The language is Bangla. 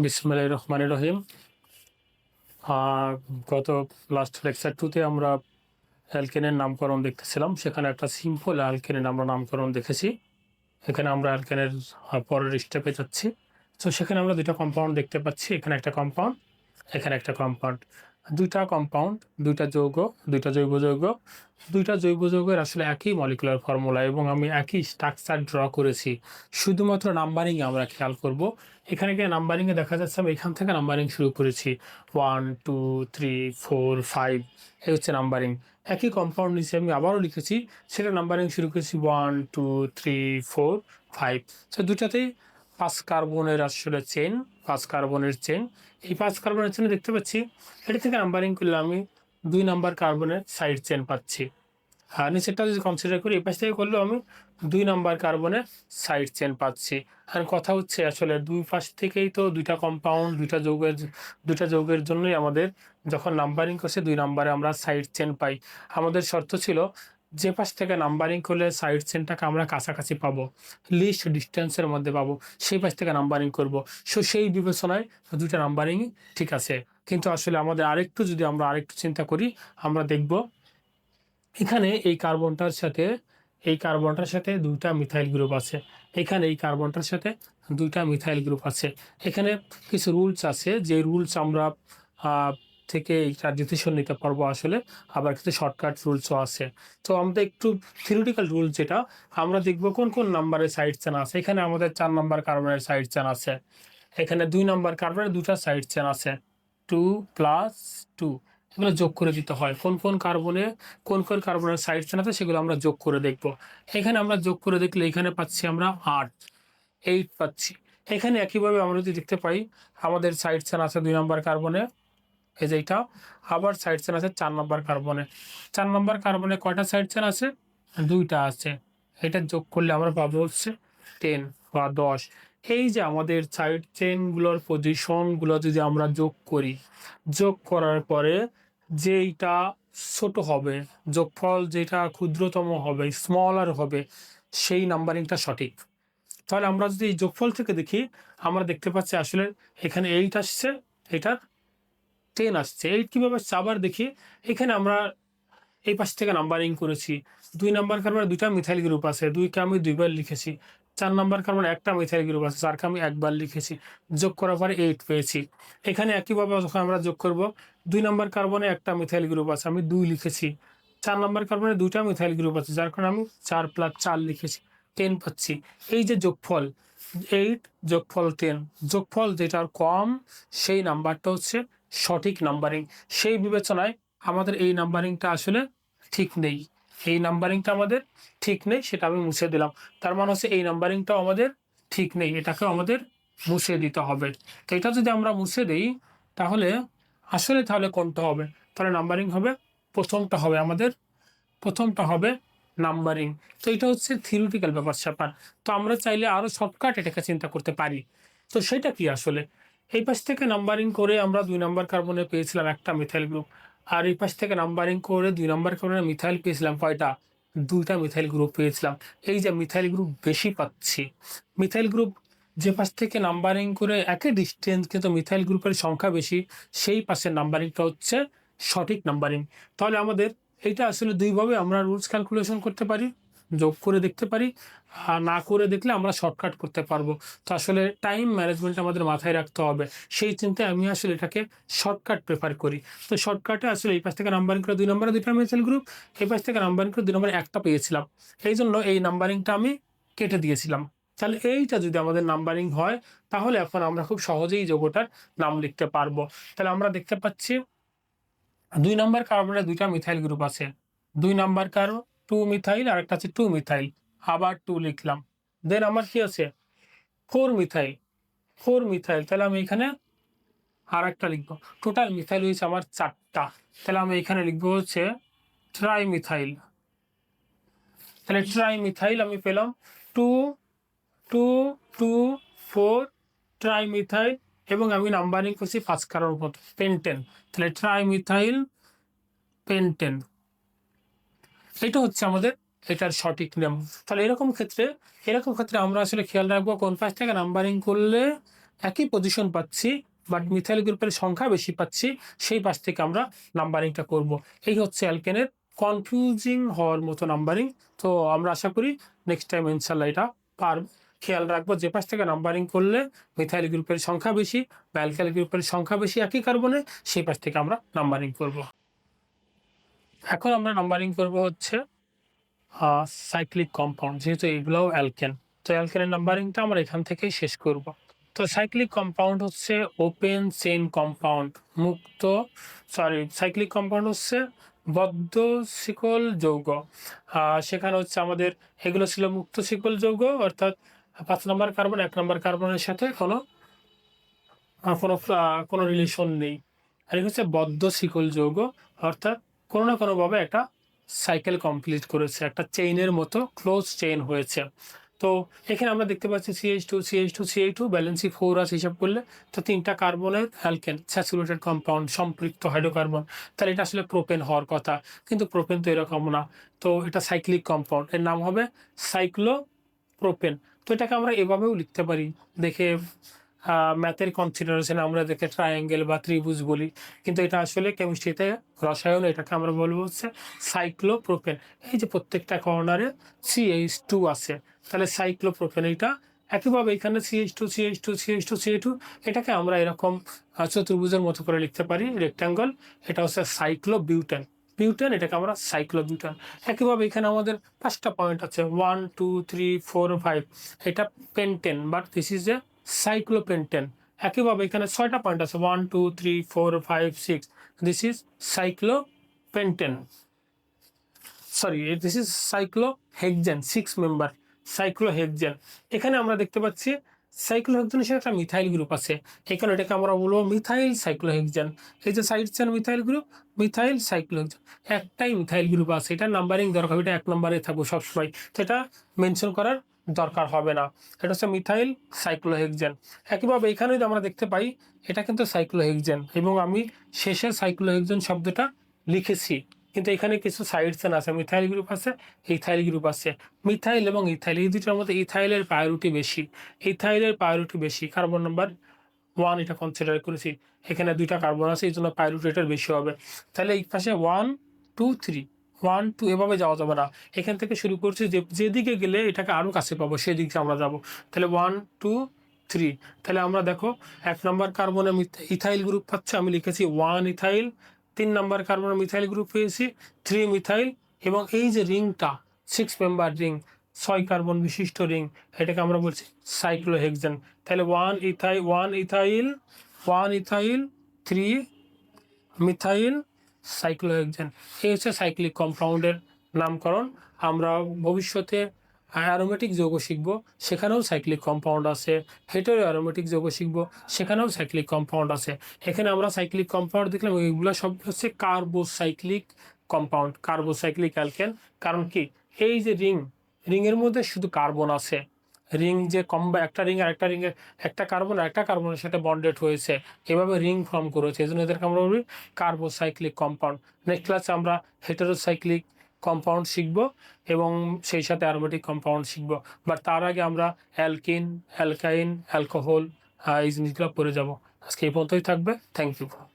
বিসমুল্লাহ রহমান রহিম। গত লাস্ট লেকচার টুতে আমরা অ্যালকেনের নামকরণ দেখতেছিলাম। সেখানে একটা সিম্পল অ্যালকেনের আমরা নামকরণ দেখেছি। এখানে আমরা অ্যালকেনের পরের স্টেপে যাচ্ছি। তো সেখানে আমরা দুটা কম্পাউন্ড দেখতে পাচ্ছি। এখানে একটা কম্পাউন্ড এখানে একটা কম্পাউন্ড দুইটা কম্পাউন্ড দুইটা যৌগ, দুইটা জৈব যৌগ। দুইটা জৈব যৌগের আসলে একই মলিকুলার ফর্মুলা এবং আমি একই স্ট্রাকচার ড্র করেছি। শুধুমাত্র নাম্বারিং আমরা খেয়াল করব। এখানে গিয়ে নাম্বারিংয়ে দেখা যাচ্ছে আমি এখান থেকে নাম্বারিং শুরু করেছি। One two three four five এই হচ্ছে নাম্বারিং একই কম্পাউন্ড নিচে আমি আবারও লিখেছি, সেটা নাম্বারিং শুরু করেছি। One two three four five তো দুটাতেই পাঁচ কার্বনের আসলে চেন পাঁচ কার্বনের চেন এই পাঁচ কার্বনের চেনে দেখতে পাচ্ছি, এটা থেকে নাম্বারিং করলে আমি দুই নাম্বার কার্বনের সাইড চেন পাচ্ছি। আর নিচেরটা যদি কনসিডার করি, এই পাশ থেকে করলেও আমি দুই নাম্বার কার্বনের সাইড চেন পাচ্ছি। আর কথা হচ্ছে, আসলে দুই পাশ থেকেই তো দুইটা কম্পাউন্ড দুইটা যৌগের দুইটা যৌগের জন্যই আমাদের যখন নাম্বারিং করছে, দুই নাম্বারে আমরা সাইড চেন পাই। আমাদের শর্ত ছিল যে পাশ থেকে নাম্বারিং করলে সাইড চেনটাকে আমরা কাছাকাছি পাবো লিস্ট ডিস্টেন্সের মধ্যে পাবো, সেই পাশ থেকে নাম্বারিং করব। সো সেই বিবেচনায় দুইটা নাম্বারিংই ঠিক আছে। কিন্তু আসলে আমাদের আরেকটু যদি আমরা আরেকটু চিন্তা করি, আমরা দেখব এখানে এই কার্বনটার সাথে, এই কার্বনটার সাথে দুইটা মিথাইল গ্রুপ আছে। এখানে এই কার্বনটার সাথে দুইটা মিথাইল গ্রুপ আছে। এখানে কিছু রুলস আছে, যে রুলস আমরা থেকে এইটা ডিসিশন নিতে পারব আসলে। আবার কিছু শর্টকাট রুলসও আছে। তো আমাদের একটু থিওরিটিক্যাল রুল যেটা, আমরা দেখব কোন কোন নাম্বারের সাইড চেন আছে। এখানে আমাদের চার নাম্বার কার্বনের সাইড চেন আছে। এখানে দুই নাম্বার কার্বনের দুটা সাইড চেন আছে। টু প্লাস টু এগুলো যোগ করে দিতে হয়। কোন কোন কার্বনে কোন কোন কার্বনের সাইড চেন আছে সেগুলো আমরা যোগ করে দেখব। এখানে আমরা যোগ করে দেখলে এখানে পাচ্ছি আমরা আট এইট পাচ্ছি। এখানে একইভাবে আমরা যদি দেখতে পাই, আমাদের সাইড চেন আছে দুই নাম্বার কার্বনে এই যে এইটা আবার সাইড চেন আছে চার নম্বর কার্বনে চার নম্বর কার্বনে কয়টা সাইড চেন আছে? দুইটা আছে। এটা যোগ করলে আমরা পাবো হচ্ছে টেন বা দশ। এই যে আমাদের সাইড চেনগুলোর পজিশনগুলো যদি আমরা যোগ করি, যোগ করার পরে যেইটা ছোট হবে, যোগফল যেটা ক্ষুদ্রতম হবে স্মলার হবে, সেই নাম্বারিংটা সঠিক। তাহলে আমরা যদি এই যোগফল থেকে দেখি, আমরা দেখতে পাচ্ছি আসলে এখানে এইট আসছে এটার টেন আসছে। এইট কীভাবে আসছে আবার দেখি? এখানে আমরা এই পাশ থেকে নাম্বারিং করেছি। দুই নাম্বার কার্বনে দুইটা মিথাইল গ্রুপ আছে। দুইকে আমি দুইবার লিখেছি। চার নাম্বার কার্বনে একটা মিথাইল গ্রুপ আছে, চারকে আমি একবার লিখেছি। যোগ করার পরে এইট পেয়েছি। এখানে একইভাবে যখন আমরা যোগ করব, দুই নাম্বার কার্বনে একটা মিথাইল গ্রুপ আছে, আমি দুই লিখেছি। চার নাম্বার কার্বনে দুইটা মিথাইল গ্রুপ আছে, যার কারণে আমি চার প্লাস চার লিখেছি। টেন পাচ্ছি। এই যে যোগফল এইট যোগফল টেন যোগফল যেটার কম, সেই নাম্বারটা হচ্ছে সঠিক নাম্বারিং সেই বিবেচনায় আমাদের এই নাম্বারিংটা আসলে ঠিক নেই। এই নাম্বারিংটা আমাদের ঠিক নেই, সেটা আমি মুছে দিলাম। তার মানে হচ্ছে এই নাম্বারিংটাও আমাদের ঠিক নেই, এটাকেও আমাদের মুছে দিতে হবে। তো এটা যদি আমরা মুছে দিই, তাহলে আসলে তাহলে কোনটা হবে? তাহলে নাম্বারিং হবে, প্রথমটা হবে আমাদের, প্রথমটা হবে নাম্বারিং তো এটা হচ্ছে থিওরিটিক্যাল ব্যাপার স্যাপার তো আমরা চাইলে আরও শর্টকাট এটাকে চিন্তা করতে পারি। তো সেটা কি আসলে? এই পাশ থেকে নাম্বারিং করে আমরা দুই নাম্বার কার্বনে পেয়েছিলাম একটা মিথাইল গ্রুপ আর এই পাশ থেকে নাম্বারিং করে দুই নাম্বার কার্বনে মিথাইল পেয়েছিলাম কয়টা? দুইটা মিথাইল গ্রুপ পেয়েছিলাম। এই যে মিথাইল গ্রুপ বেশি পাচ্ছি। মিথাইল গ্রুপ যে পাশ থেকে নাম্বারিং করে একই ডিস্টেন্স কিন্তু মিথাইল গ্রুপের সংখ্যা বেশি, সেই পাশের নাম্বারিংটা হচ্ছে সঠিক নাম্বারিং তাহলে আমাদের এইটা আসলে দুইভাবে আমরা রুলস ক্যালকুলেশন করতে পারি। যোগ করে দেখতে পারি, আর না করে দেখলে আমরা শর্টকাট করতে পারব। তো আসলে টাইম ম্যানেজমেন্ট আমাদের মাথায় রাখতে হবে। সেই চিন্তায় আমি আসলে এটাকে শর্টকাট প্রেফার করি। তো শর্টকাটে আসলে এই পাশ থেকে নাম্বারিং করে দুই নম্বরে দুইটা মিসাইল গ্রুপ এই পাশ থেকে নাম্বারিং করে দুই নম্বরে একটা পেয়েছিলাম। এই জন্য এই নাম্বারিংটা আমি কেটে দিয়েছিলাম। তাহলে এইটা যদি আমাদের নাম্বারিং হয়, তাহলে এখন আমরা খুব সহজেই যোগটার নাম লিখতে পারব। তাহলে আমরা দেখতে পাচ্ছি, দুই নাম্বার কার্বনের দুইটা মিথাইল গ্রুপ আছে। দুই নম্বর কার্ব টু মিথাইল আর একটা আছে টু মিথাইল আবার টু লিখলাম। দেন আমার কি আছে? ফোর মিথাইল ফোর মিথাইল তাহলে আমি এখানে আর একটা লিখব। টোটাল মিথাইল হয়েছে আমার চারটা। তাহলে আমি এখানে লিখব হচ্ছে ট্রাই মিথাইল তাহলে ট্রাই মিথাইল আমি পেলাম two two two four trimethyl এবং আমি নাম্বারিং করছি পাঁচ কারোর মতো পেন্টেন তাহলে ট্রাই মিথাইল পেন্টেন এটা হচ্ছে আমাদের এটার সঠিক নিয়ম তাহলে এরকম ক্ষেত্রে এরকম ক্ষেত্রে আমরা আসলে খেয়াল রাখব কোন পাশ থেকে নাম্বারিং করলে একই পজিশন পাচ্ছি বাট মিথাইল গ্রুপের সংখ্যা বেশি পাচ্ছি, সেই পাশ থেকে আমরা নাম্বারিংটা করব। এই হচ্ছে অ্যালকেনের কনফিউজিং হওয়ার মতো নাম্বারিং তো আমরা আশা করি নেক্সট টাইম ইনশাল্লাহ এটা পারব খেয়াল রাখব যে পাশ থেকে নাম্বারিং করলে মিথাইল গ্রুপের সংখ্যা বেশি বা অ্যালকাইল গ্রুপের সংখ্যা বেশি একই কার্বনে সেই পাশ থেকে আমরা নাম্বারিং করব। এখন আমরা নাম্বারিং করব হচ্ছে সাইক্লিক কম্পাউন্ড যেহেতু এগুলোও অ্যালকেন তো অ্যালকেনের নাম্বারিংটা আমরা এখান থেকেই শেষ করব। তো সাইক্লিক কম্পাউন্ড হচ্ছে ওপেন চেন কম্পাউন্ড মুক্ত সরি সাইক্লিক কম্পাউন্ড হচ্ছে বদ্ধ শিকল যৌগ। সেখানে হচ্ছে আমাদের এগুলো ছিল মুক্ত শিকল যৌগ, অর্থাৎ পাঁচ নম্বর কার্বন এক নম্বর কার্বনের সাথে কোনো কোনো কোনো রিলেশন নেই। আর হচ্ছে বদ্ধ শিকল যৌগ, অর্থাৎ কোনো না কোনোভাবে একটা সাইকেল কমপ্লিট করেছে, একটা চেইনের মতো ক্লোজ চেইন হয়েছে। তো এখানে আমরা দেখতে পাচ্ছি CH two CH two CH two valency four আছে হিসাব করলে তো তিনটা কার্বনের অ্যালকেন স্যাচুরেটেড কম্পাউন্ড সম্পৃক্ত হাইড্রোকার্বন তাহলে এটা আসলে প্রোপেন হওয়ার কথা, কিন্তু প্রোপেন তো এরকম না। তো এটা সাইক্লিক কম্পাউন্ড এর নাম হবে সাইক্লো প্রোপেন তো এটাকে আমরা এভাবেও লিখতে পারি। দেখে ম্যাথের কনসিডারেশন আমরা দেখে ট্রায়াঙ্গেল বা ত্রিভুজ বলি। কিন্তু এটা আসলে কেমিস্ট্রিতে রসায়ন, এটাকে আমরা বলব হচ্ছে সাইক্লোপ্রোপেন এই যে প্রত্যেকটা কর্নারে সিএইচ টু আছে। তাহলে সাইক্লোপ্রোপেন এটা একইভাবে এখানে CH two CH two CH two CH two এটাকে আমরা এরকম চতুর্ভুজের মতো করে লিখতে পারি রেক্ট্যাঙ্গল এটা হচ্ছে সাইক্লোবিউটেন বিউটেন এটাকে আমরা সাইক্লোবিউটেন একইভাবে এখানে আমাদের পাঁচটা পয়েন্ট আছে। One two three four five এটা pentane but this is a cyclopentane একইভাবে এখানে ছয়টা পয়েন্ট আছে। One two three four five six this is cyclopentane sorry this is cyclohexane six member cyclohexane এখানে আমরা দেখতে পাচ্ছি সাইক্লোহেক্সেনের সাথে একটা মিথাইল গ্রুপ আছে। এখানে এটাকে আমরা বলব মিথাইল সাইক্লোহেক্সেন এই যে side chain methyl group methyl cyclohexane একটাই মিথাইল গ্রুপ আছে। এটা নাম্বারিং দরকার, এটা এক নম্বরে থাকব সবসময়। তো এটা মেনশন করার দরকার হবে না। এটা হচ্ছে মিথাইল সাইক্লোহেক্সেন। একইভাবে এখানে যদি আমরা দেখতে পাই, এটা কিন্তু সাইক্লোহেক্সেন এবং আমি শেষে সাইক্লোহেক্সেন শব্দটা লিখেছি। কিন্তু এখানে কিছু সাইড চেন আছে মিথাইল গ্রুপ আছে ইথাইল গ্রুপ আছে। মিথাইল এবং ইথাইল এই দুটোর মধ্যে ইথাইলের প্রায়োরিটি বেশি। ইথাইলের প্রায়োরিটি বেশি। কার্বন নাম্বার ওয়ান এটা কনসিডার করেছি। এখানে দুইটা কার্বন আছে, এই জন্য প্রায়োরিটি এটার বেশি হবে। তাহলে এই পাশে one two three one two এভাবে যাওয়া যাবে না। এখান থেকে শুরু করছি যে, যেদিকে গেলে এটাকে আরও কাছে পাবো, সেদিকে আমরা যাব। তাহলে ওয়ান টু থ্রি তাহলে আমরা দেখো, এক নম্বর কার্বনে ইথাইল গ্রুপ পাচ্ছে, আমি লিখেছি ওয়ান ইথাইল তিন নম্বর কার্বনে মিথাইল গ্রুপ পেয়েছি থ্রি মিথাইল এবং এই যে রিংটা সিক্স মেম্বার রিং ছয় কার্বন বিশিষ্ট রিং এটাকে আমরা বলছি সাইক্লোহেক্সেন তাহলে one ethyl one ethyl one ethyl three methyl cyclohexane এই হচ্ছে সাইক্লিক কম্পাউন্ডের নামকরণ। আমরা ভবিষ্যতে অ্যারোমেটিক যৌগ শিখব, সেখানেও সাইক্লিক কম্পাউন্ড আছে। হেটেরো অ্যারোমেটিক যৌগ শিখব, সেখানেও সাইক্লিক কম্পাউন্ড আছে। এখানে আমরা সাইক্লিক কম্পাউন্ড দেখলাম এইগুলো সব হচ্ছে কার্বোসাইক্লিক কম্পাউন্ড কার্বোসাইক্লিক অ্যালকেন কারণ কি? এই যে রিং রিংয়ের মধ্যে শুধু কার্বন আছে। রিং যে কম্বা একটা রিং আর একটা রিংয়ের একটা কার্বন আর একটা কার্বনের সাথে বন্ডেড হয়েছে। এভাবে রিং ফর্ম করেছে। এই জন্য এদেরকে আমরা বলি কার্বোসাইক্লিক কম্পাউন্ড নেক্সট ক্লাসে আমরা হেটেরোসাইক্লিক কম্পাউন্ড শিখব এবং সেই সাথে অ্যারোমেটিক কম্পাউন্ড শিখব। বাট তার আগে আমরা অ্যালকিন অ্যালকাইন অ্যালকোহল এই জিনিসগুলো পড়ে যাব। আজকে এই পর্যন্তই থাকবে। Thank you